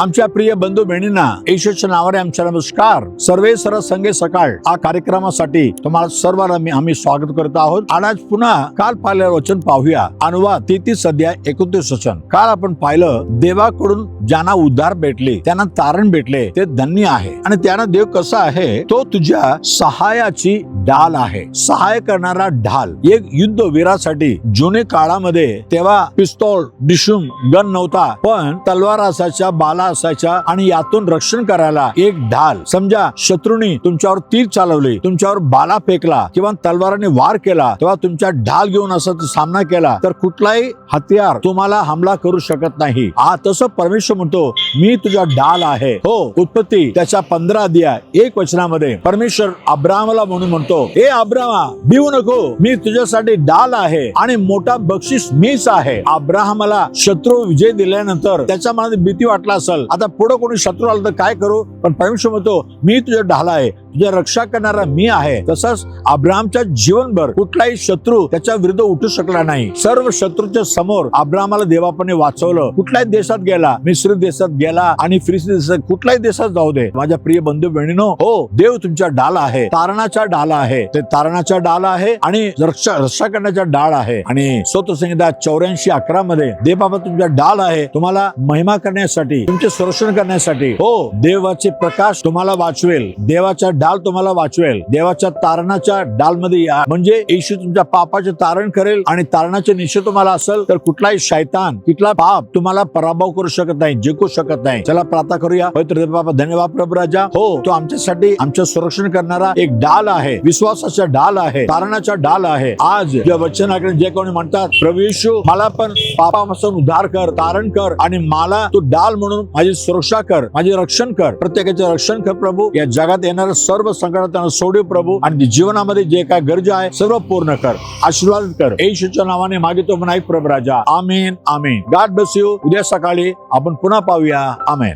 आमच्या प्रिय बंधू बहिणींना येशूच्या नावाने आमचा नमस्कार. सर्वे सर संगे सकाळ हा कार्यक्रमासाठी तुम्हाला सर्वांना मी आम्ही स्वागत करत आहोत. आणि आज पुन्हा काल पाहिलेलं वचन पाहूया. अनुवाद तेहतीस सध्या एकोणतीस वचन. काल आपण पाहिलं देवाकडून ज्यांना उद्धार भेटले त्यांना तारण भेटले ते धन्य आहे. आणि त्यांना देव कसा आहे तो तुझ्या सहायाची ढाल आहे. सहाय करणारा ढाल. एक युद्ध वीरासाठी जुने काळामध्ये तेव्हा पिस्तोल डिशूम गन नव्हता. पण तलवार असायच्या बाला असायच्या आणि यातून रक्षण करायला एक ढाल. समजा शत्रूनी तुमच्यावर तीर चालवले तुमच्यावर बाला फेकला किंवा तलवाराने वार केला तेव्हा तुमच्या ढाल घेऊन असा सामना केला तर कुठलाही हत्यार तुम्हाला हमला करू शकत नाही. हा तसं परमेश्वर म्हणतो मी तुझा ढाल आहे. हो उत्पत्ती त्याच्या पंधरा दिया एक वचनामध्ये परमेश्वर अब्राहमला म्हणून म्हणतो हे अब्रामा भिवू नको. मी तुझ्यासाठी डाल आहे आणि मोठा बक्षीस मीच आहे. अब्राहमाला शत्रू विजय दिल्यानंतर त्याच्या मनात भीती वाटला असेल आता पुढं कोणी शत्रू आलं तर काय करू? पण परमेश्वर म्हणतो मी तुझ्या ढाला आहे. तुझ्या रक्षा करणारा मी आहे. तसंच अब्रामच्या जीवनभर कुठलाही शत्रू त्याच्या विरुद्ध उठू शकला नाही. सर्व शत्रूच्या समोर अब्रामाला देवापणे वाचवलं. कुठल्याही देशात गेला मिश्र देशात गेला आणि फ्रिस्ती देशात कुठल्याही देशात जाऊ दे. माझ्या प्रिय बंधू बहिणीनो हो देव तुमच्या डाल आहे. तारणाचा डाल आहे. ते तारणाचा डाल आहे आणि रक्षा रक्षा करण्याचा डाळ आहे. आणि स्वतः संहिता चौऱ्याऐंशी अकरा मध्ये देवबाबा तुमचा डाल आहे. तुम्हाला महिमा करण्यासाठी तुमचे संरक्षण करण्यासाठी हो देवाचे प्रकाश तुम्हाला वाचवेल. देवाच्या डाल तुम्हाला वाचवेल. देवाच्या तारणाच्या डाल मध्ये या. म्हणजे येशू तुमच्या पापाचे तारण करेल आणि तारणाचे निश्चय तुम्हाला असेल तर कुठलाही शैतान कुठला पाप तुम्हाला पराभव करू शकत नाही जिंकू शकत नाही. चला प्रार्थना करूया. पवित्र बाबा धन्यवाद प्रभू राजा. हो तो आमच्यासाठी आमचं संरक्षण करणारा एक डाल आहे. विश्वासाचा डाल आहे. तारणाचा डाल आहे. आज या वचनाकडे जे कोणी म्हणतात प्रभू येशू मला पण पापापासून उद्धार कर तारण कर आणि मला तू डाल म्हणून माझी सुरक्षा कर माझे रक्षण कर. प्रत्येकाचे रक्षण कर प्रभू. या जगात येणाऱ्या सर्व संकटात त्यांना सोडू प्रभू. आणि जीवनामध्ये जे काय गरजा आहे सर्व पूर्ण कर. आशीर्वाद कर. येशूच्या नावाने मागितो म्हणाई प्रभू राजा. आमेन आमेन. गाठ बस यू उद्या सकाळी आपण पुन्हा पाहूया. आमेन.